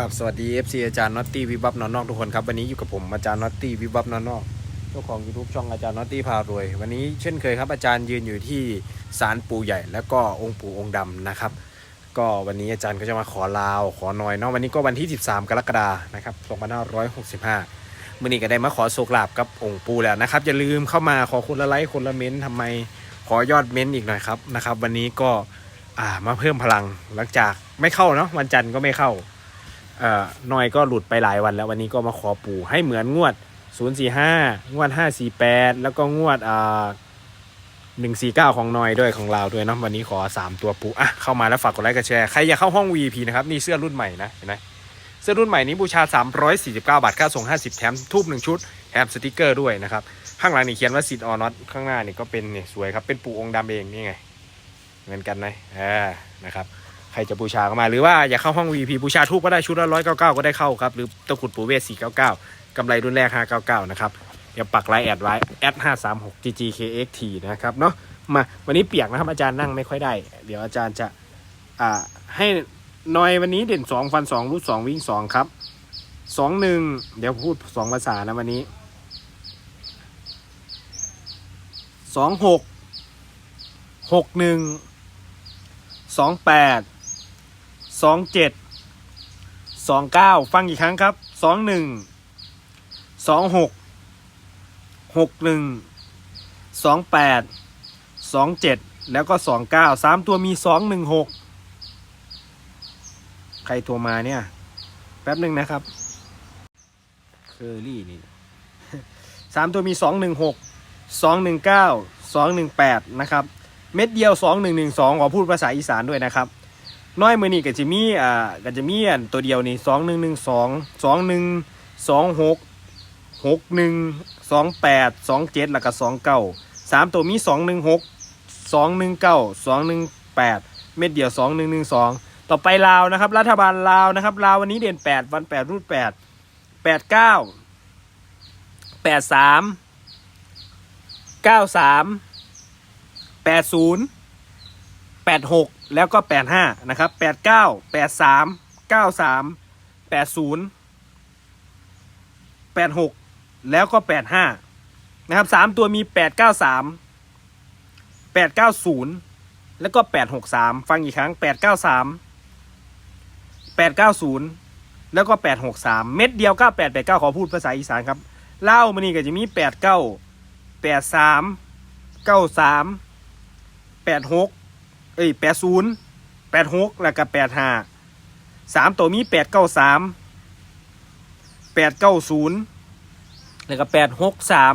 ครับสวัสดี FC อาจารย์น็อตตี้วิบับนอนนอกทุกคนครับวันนี้อยู่กับผมอาจารย์น็อตตี้วิบับนอนนอกเจ้าของ YouTube ช่องอาจารย์น็อตตี้พารวย วันนี้เช่นเคยครับอาจารย์ยืนอยู่ที่ศาลปู่ใหญ่ แล้วก็องค์ปู่องค์ดำนะครับ ก็วันนี้อาจารย์ก็จะมาขอลาว ขอหน่อยเนาะวันนี้ก็วันที่ 13 กรกฎานะครับ2565มื่อนี้ก็ได้มาขอโชคลาภกับองค์ปู่แล้วนะครับอย่าลืมเข้ามาขอคนละไลค์คนละเม้นทำไมขอยอดเม้นอีกหน่อยครับนะครับ วันนี้ก็อ่ามาเพิ่มพลังหลังจากไม่เข้าเนาะวันจันทร์ก็ไม่เข้า น่อยก็หลุดไปหลายวันแล้ววันนี้ก็มาขอปู่ให้เหมือนงวด 045 งวด 548 แล้วก็งวดอ่า149ของหนอยด้วยของเราด้วยเนาะวันนี้ขอ3ตัวปู่อะเข้ามาแล้วฝากกดไลค์กดแชร์ใครอยากเข้าห้อง VIP นะครับนี่เสื้อรุ่นใหม่นะเห็นไหมเสื้อรุ่นใหม่นี้บูชา 349 บาทค่าส่ง 50 แถมทูบ1ชุดแถมสติกเกอร์ด้วยนะครับ ข้างหลังนี่เขียนว่าสิทธิ์ออนอตข้างหน้านี่ก็เป็นนี่สวยครับเป็นปู่องค์ดำเองนี่ไงเหมือนกันไหมอ่านะครับ ใครจะบูชาก็มาหรือว่าอยากเข้าห้อง VP บูชาทูบก็ได้ชุดละร้อยเก้าเก้าก็ได้เข้าครับ หรือตะกรุดปูเวศสี่เก้าเก้ากำไรรุ่นแรกห้าเก้าเก้านะครับเดี๋ยวปักไลน์แอดไว้แอดห้าสามหก ggkxt นะครับเนาะมาวันนี้เปียกนะครับอาจารย์นั่งไม่ค่อยได้ เดี๋ยวอาจารย์จะอ่าให้หนอยวันนี้เด่นสองฟันสองรูดสองวิ่งสองครับสองหนึ่งเดี๋ยวพูดสองภาษานะวันนี้สองหกหกหนึ่งสองแปด สองเจ็ดสองเก้าฟังอีกครั้งครับสองหนึ่งสองหกหกหนึ่งสองแปดสองเจ็ดแล้วก็สองเก้าสามตัวมีสองหนึ่งหกใครโทรมาเนี่ย แป๊บหนึ่งนะครับเคอรี่นี่สามตัวมีสองหนึ่งหกสองหนึ่งเก้าสองหนึ่งแปดนะครับ เม็ดเดียวสองหนึ่งหนึ่งสองขอพูดภาษาอีสานด้วยนะครับ น้อยมือนี่ก็จะมีอ่าก็จะมีอันตัวเดียวนี่สองหนึ่งหนึ่งสองสองหนึ่งสองหกหกหนึ่งสองแปดสองเจ็ดแล้วก็สองเก้าสามตัวมีสองหนึ่งหกสองหนึ่งเก้าสองหนึ่งแปดเม็ดเดียวสองหนึ่งหนึ่งสองต่อไปลาวนะครับ รัฐบาลลาวนะครับลาววันนี้เด่นแปดวันแปดรูดแปดแปดเก้าแปดสามเก้าสามแปดศูนย์แปดหก แล้วก็แปดห้านะครับแปดเก้าแปดสามเก้าสามแปดศูนย์แปดหกแล้วก็แปดห้านะครับสามตัวมีแปดเก้าสามแปดเก้าศูนย์แล้วก็แปดหกสามฟังอีกครั้งแปดเก้าสามแปดเก้าศูนย์แล้วก็แปดหกสามเม็ดเดียวเก้าแปดแปดเก้าขอพูดภาษาอีสานครับ เล่ามันนี่ก็จะมีแปดเก้าแปดสาม เอ้ยแปดศูนย์แปดหกแล้วก็แปดห้าสามตัวมีแปดเก้าสามแปดเก้าศูนย์แล้วก็แปดหกสาม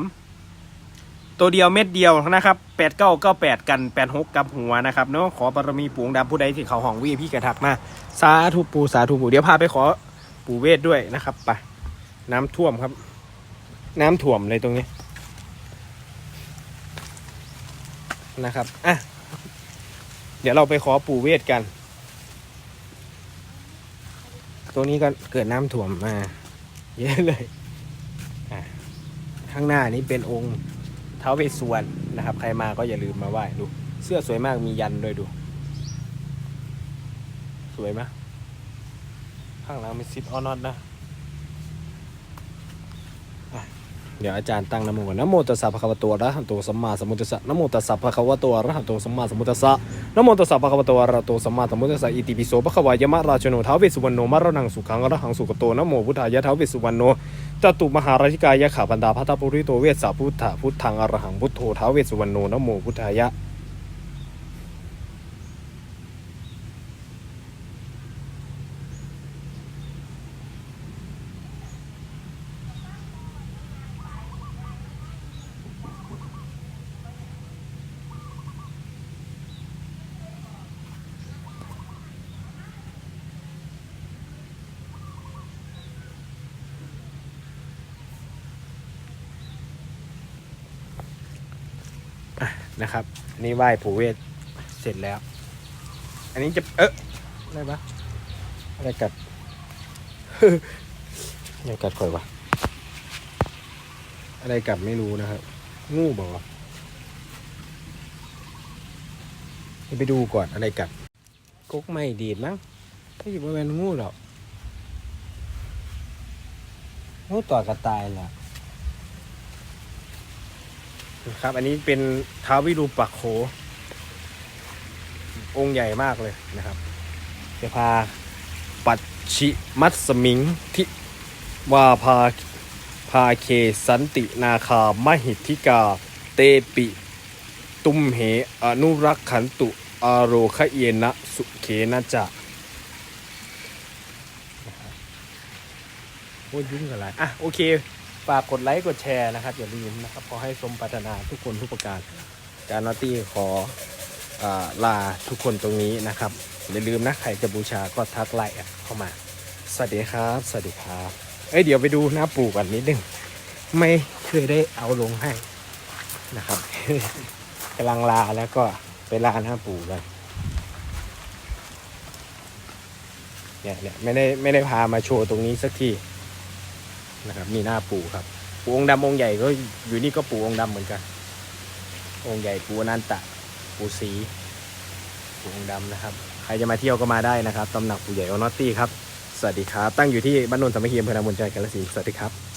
ตัวเดียวเม็ดเดียวนะครับแปดเก้าเก้าแปดกันแปดหกกับหัวนะครับเนาะขอบารมีปู่งดำผู้ใดที่เขาห้องวีพี่กระทักมาสาธุปูสาธุปูเดี๋ยวพาไปขอปู่เวทด้วยนะครับไปน้ำท่วมครับ น้ำท่วมเลยตรงนี้นะครับอะ เดี๋ยวเราไปขอปู่เวทกัน ตรงนี้ก็เกิดน้ำท่วมมา เยอะเลยอะข้างหน้านี้เป็นองค์เท้าเวสสวรนะครับ ใครมาก็อย่าลืมมาไหว้ดู เสื้อสวยมากมียันด้วยดู สวยไหมข้างหลังมีซิปออนอตนะ เดี๋ยวอาจารย์ตั้งนะโมก่อนนะโมตัสสะภะคะวะโตอะระหะโตสัมมาสัมพุทธัสสะนะโมตัสสะภะคะวะโตอะระหะโตสัมมาสัมพุทธัสสะนะโมตัสสะภะคะวะโตอะระหะโตสัมมาสัมพุทธัสสะอิติปิโสภะคะวายมะราชโนท้าวเวสสุวรรณโนมะระนังสุขังอรหังสุขโตนะโมพุทธายะท้าวเวสสุวรรณโนจตุมหาราชิกายะขาพันดาพัตตปุริโตเวสสะพุทธะพุทธังอรหังพุทโธท้าวเวสสุวรรณโนนะโมพุทธายะ นะครับ อันนี่ไหว้ปู่เวทเสร็จแล้ว อันนี้จะเอ๊ะอะไรปะอะไรกัดอะไรกัดข่อยวะอะไรกัดไม่รู้นะครับงูบอกว่าไปดูก่อนอะไรกัดกกไม่ดีดมั้งถ้าอยู่บริเวณงูหรอกโอ้ตัวกระต่ายแหละ ครับ อันนี้เป็นท้าวิรูปักโข องค์ใหญ่มากเลยนะครับจะพาปัจฉิมัสมิงทิวาพาพาเคสันตินาคามหิทธิกา เตปิ ตุมเหอนุรักขันตุอรโรคะเยนะสุเขนะจะโอ้ยยุ่งอะไรอะ โอเค ฝากกดไลค์กดแชร์นะครับ อย่าลืมนะครับขอให้สมปรารถนาทุกคนทุกประการ จานอตตี้ขออาลาทุกคนตรงนี้นะครับ อย่าลืมนะใครจะบูชาก็ทักไลน์เข้ามา สวัสดีครับ สวัสดีครับ เอ้ยเดี๋ยวไปดูหน้าปู่ก่อนนิดนึง ไม่เคยได้เอาลงให้นะครับ กำลังลาแล้วก็ไปลาหน้าปู่กันเนี่ยเนี่ยไม่ได้ไม่ได้พามาโชว์ตรงนี้สักที นะครับมีหน้าปู่ครับ ปู่องค์ดำองค์ใหญ่ก็อยู่นี่ก็ปู่องค์ดำเหมือนกัน องค์ใหญ่ปู่นันตะ ปู่สีปู่องค์ดำนะครับ ใครจะมาเที่ยวก็มาได้นะครับตำหนักปู่ใหญ่ออนอตตี้ครับ สวัสดีครับ ตั้งอยู่ที่บ้านนนท์สามัคคีอำเภอนามนจังหวัดกาฬสินธุ์สวัสดีครับ